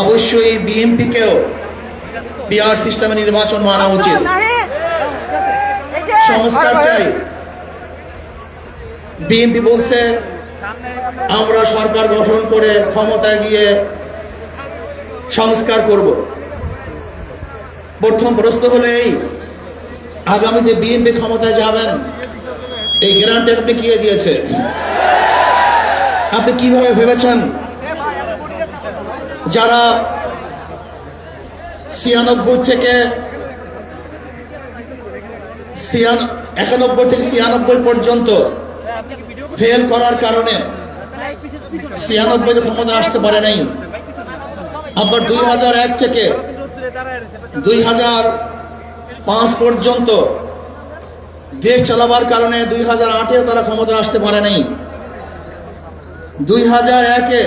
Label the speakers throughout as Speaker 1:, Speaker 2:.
Speaker 1: অবশ্যই বিএনপিকেও পিআর সিস্টেমে নির্বাচন মানা উচিত। সংস্কার চাই। বিএনপি বলছে, আমরা সরকার গঠন করে ক্ষমতায় গিয়ে সংস্কার করব। প্রথম প্রশ্ন হলো এই আগামীতে বিএনপি ক্ষমতায় যাবেন, এই গ্যারান্টি আপনি কে দিয়েছে আপনি কীভাবে ভেবেছেন যারা ছিয়ানব্বই থেকে একানব্বই থেকে ছিয়ানব্বই পর্যন্ত ফেল করার কারণে ছিয়ানব্বই ক্ষমতা আসতে পারে নাই। আবার দুই হাজার এক থেকে দুই হাজার পাঁচ পর্যন্ত দেশ চালাবার কারণে দুই হাজার আটে তারা ক্ষমতা আসতে পারে নাই। দুই হাজার একে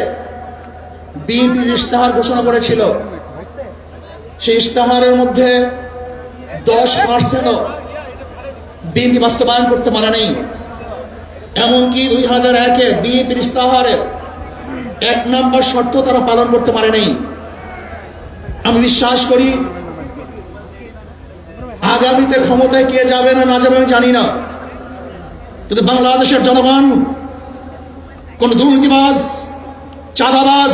Speaker 1: বিএনপি ইশতেহার ঘোষণা করেছিল, সেই ইশতেহারের মধ্যে দশ পার্সেন্টও বিএনপি বাস্তবায়ন করতে পারে নাই। এমনকি দুই হাজার একে বিএনপির ইশতেহারে এক নম্বর শর্ত তারা পালন করতে পারে নাই। আমি বিশ্বাস করি, আগামীতে ক্ষমতায় কে যাবে না না যাবে আমি জানি না। কিন্তু বাংলাদেশের জনগণ, কোন দুর্নীতিবাজ, চাঁদাবাজ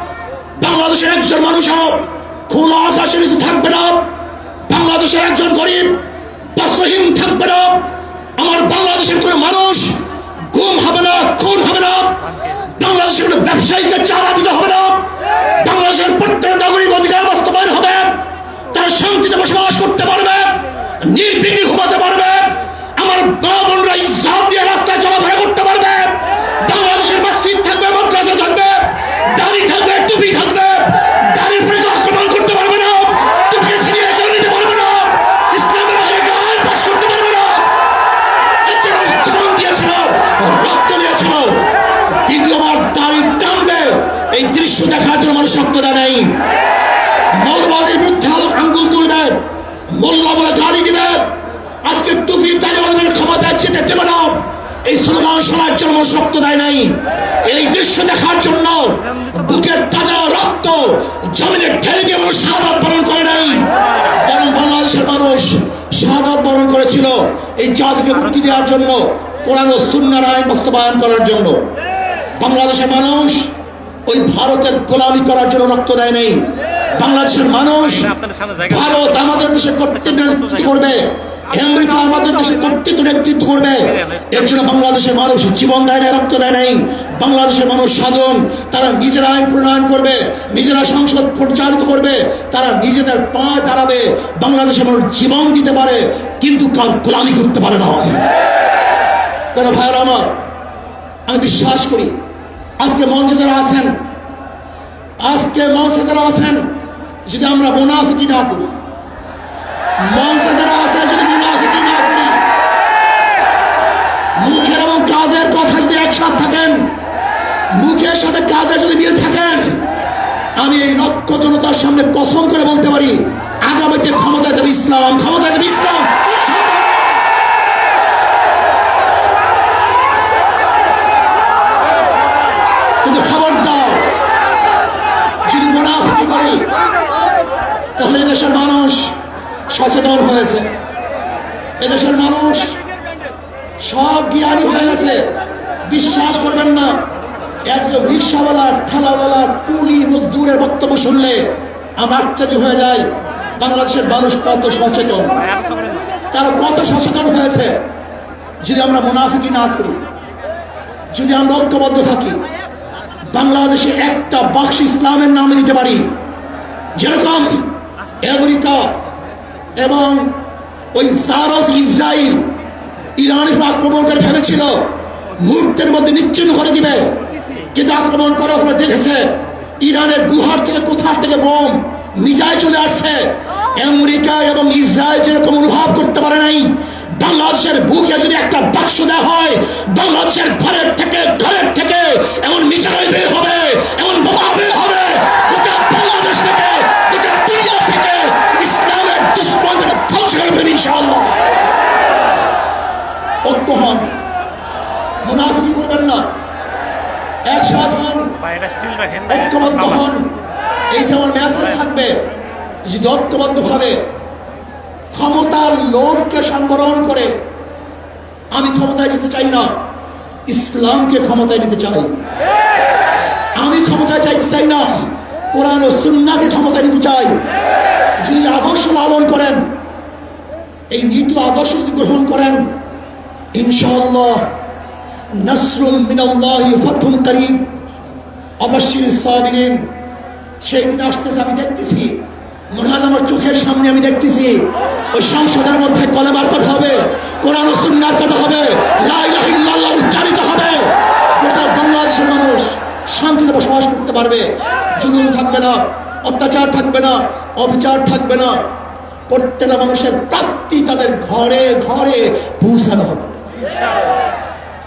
Speaker 1: বাংলাদেশের একজন মানুষও খোলা আকাশের নিচে থাকবে না। বাংলাদেশের একজন গরিব বস্ত্রহীন থাকবে না। আমার বাংলাদেশের কোনো মানুষ গুম হবে না, খুন হবে না। বাংলাদেশের কোনো ব্যবসায়ীকে চারা দিতে হবে না। বাংলাদেশের প্রত্যেক নাগরিক অধিকার বাস্তবায়ন হবে। তারা শান্তিতে বসবাস করতে পারবে। নির্বিঘ্নে ঘুমাতে পারবে আমার মা বোনরা ইজ্জত দিয়ে রাস্তায় চলাফেরা করতে পারবে বাংলাদেশের মসজিদ থাকবে মাদ্রাসা থাকবে দাড়ি থাকবে টুপি থাকবে দাড়ির উপরে কেউ আক্রমণ করতে পারবে না টুপি ছিনিয়ে কেউ নিতে পারবে না ইসলামের বাইরে কেউ আইন পাস করতে পারবে না এর জন্য জীবন দিয়েছিল রক্ত দিয়েছিল দ্বিতীয়বার দাড়ি টানবে এই দৃশ্য দেখার জন্য মানুষ রক্ত দেয় নাই মৌলবাদের বিরুদ্ধে আলো- আঙ্গুল তুলবে মোল্লা বলে গালি দিবে আজকে টুপি তালিবানের ক্ষমতায় যেতে দেবে না স্লোগান জন্য রক্ত দেয় নাই। এই দৃশ্য দেখার জন্য বুকের তাজা রক্ত জমিনে ঠেলে দিয়ে মানুষ সাদাত বরণ করে নাই। কারণ বাংলাদেশের মানুষ শাহাদাত বরণ করেছিল এই জাতিকে মুক্তি দেওয়ার জন্য কোরআন ও সুন্নার আইন বাস্তবায়ন করার জন্য। বাংলাদেশের মানুষ ওই ভারতের গোলামি করার জন্য রক্ত দেয় নাই। বাংলাদেশের মানুষ ভারত আমাদের দেশে কর্তৃত্ব করবে? আমেরিকা আমাদের দেশে কর্তৃত্ব নেতৃত্ব করবে। এর জন্য বাংলাদেশের মানুষ জীবন দেয় না রক্ত দেয় নাই। বাংলাদেশের মানুষ সাধন তারা নিজেরা আইন প্রণয়ন করবে নিজেরা সংসদ পরিচালিত করবে তারা নিজেদের পা দাঁড়াবে। বাংলাদেশের মানুষ জীবন দিতে পারে কিন্তু কাল গোলামি করতে পারে না। কেন ভাইয়ের আমার আমি বিশ্বাস করি আজকে মঞ্চে যারা আছেন আজকে মঞ্চে যারা আছেন যদি আমরা মুনাফিকি না করি মঞ্চে যারা মুখের সাথে কাজের যদি মিল থাকেন আমি এই লক্ষ জনতার সামনে কসম করে বলতে পারি, আগামীতে ক্ষমতা যাবে ইসলাম, ক্ষমতা যাবে ইসলাম। মানুষ সচেতন হয়েছে। এদেশের মানুষ সব জ্ঞানী হয়ে গেছে, বিশ্বাস করবেন না। একজন রিক্সাওয়ালা ঠেলাওয়ালা কুলি মজদুরের বক্তব্য শুনলে আমরা আশ্চর্য হয়ে যাই বাংলাদেশের মানুষ কত সচেতন। তারা কত সচেতন হয়েছে? যদি আমরা মুনাফিকি না করি, যদি আমরা ঐক্যবদ্ধ থাকি, বাংলাদেশে একটা বাক্স ইসলামের নামে দিতে পারি, যেরকম আমেরিকা এবং ওই সারস ইসরায়েল ইরানের আক্রমণ করে ফেলেছিল মুহূর্তের মধ্যে নিচ্ছিন্ন করে দিবে। কিন্তু আক্রমণ করার পরে দেখেছে, ইরানের গুহার থেকে কোথার থেকে বোম, মিজাইল চলে আসছে। আমেরিকা এবং ইসরায়েল যেরকম অনুভব করতে পারে নাই, বাংলাদেশের বুকে যদি একটা বাক্স দেওয়া হয়, বাংলাদেশের ঘরের থেকে ঘরের থেকে এমন মিসাইল বের হবে, এমন বোমা বের হবে, গোটা বাংলাদেশ থেকে থেকে ইসলামের ঐক্য হন করবেন না। একসাথ হন ঐক্যবদ্ধ হন। এইটা আমার মেসেজ থাকবে যদি ঐক্যবদ্ধ ভাবে ক্ষমতার লোভকে সংবরণ করে আমি ক্ষমতায় যেতে চাই না ইসলামকে ক্ষমতায় নিতে চাই। আমি ক্ষমতায় চাইতে চাই না কোরআন ও সুন্নাকে ক্ষমতায় নিতে চাই। যিনি আদর্শ লালন করেন এই নীতি আদর্শ যদি গ্রহণ করেন ইনশাআল্লাহ নসরুল মিনাল্লাহি ফাতহুন করিম। অবশ্যই সাবিরিন, সেই দিন আসতেছে, আমি দেখতেছি, মনে আমার চোখের সামনে আমি দেখতেছি, ওই সংসদের মধ্যে কলেমার কথা হবে, কোরআন ও সুন্নার কথা হবে, লা ইলাহা ইল্লাল্লাহ উচ্চারিত হবে। গোটা বাংলাদেশের মানুষ শান্তিতে বসবাস করতে পারবে, জুলুম থাকবে না, অত্যাচার থাকবে না, অবিচার থাকবে না। প্রত্যেকটা মানুষের প্রাপ্তি তাদের ঘরে ঘরে পৌঁছানো হবে।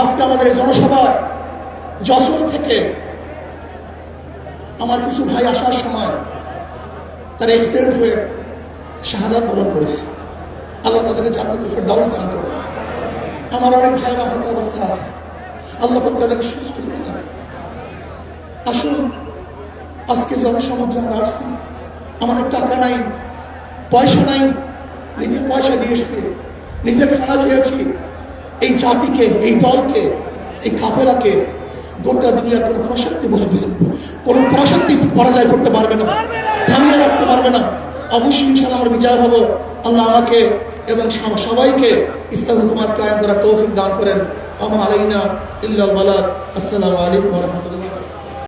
Speaker 1: আজকে আমাদের এই জনসভা যশোর থেকে আমার কিছু ভাই আসার সময় তারা এক্সিডেন্ট হয়ে শাহাদাত বরণ করেছে। আল্লাহ তাদেরকে জান্নাত ফেরদাউস দান করে আমার অনেক ভাইয়েরা হয়তো অবস্থা আছে। আল্লাহ তাদেরকে সুস্থ করে দেন। আসুন, আজকে জনসমুদ্রে আমরা আসছি। আমাদের টাকা নাই, পয়সা নাই, নিজের পয়সা দিয়ে এসছি। নিজের খানা খেয়েছি। এই জাতিকে, এই দলকে, এই কাফেরাকে গোটা দুনিয়ার কোনো পরাশক্তি কোনো পরাশক্তি পরাজয় করতে পারবে না, থামিয়ে রাখতে পারবে না। অবশ্যই ইনশাল আমার বিজয় হব। আল্লাহ আমাকে এবং সবাইকে ইসলাম হুকুমাত কায়েম করা তৌফিক দান করেন। আমার আলাইনা ইল্লা আসসালামু আলাইকুম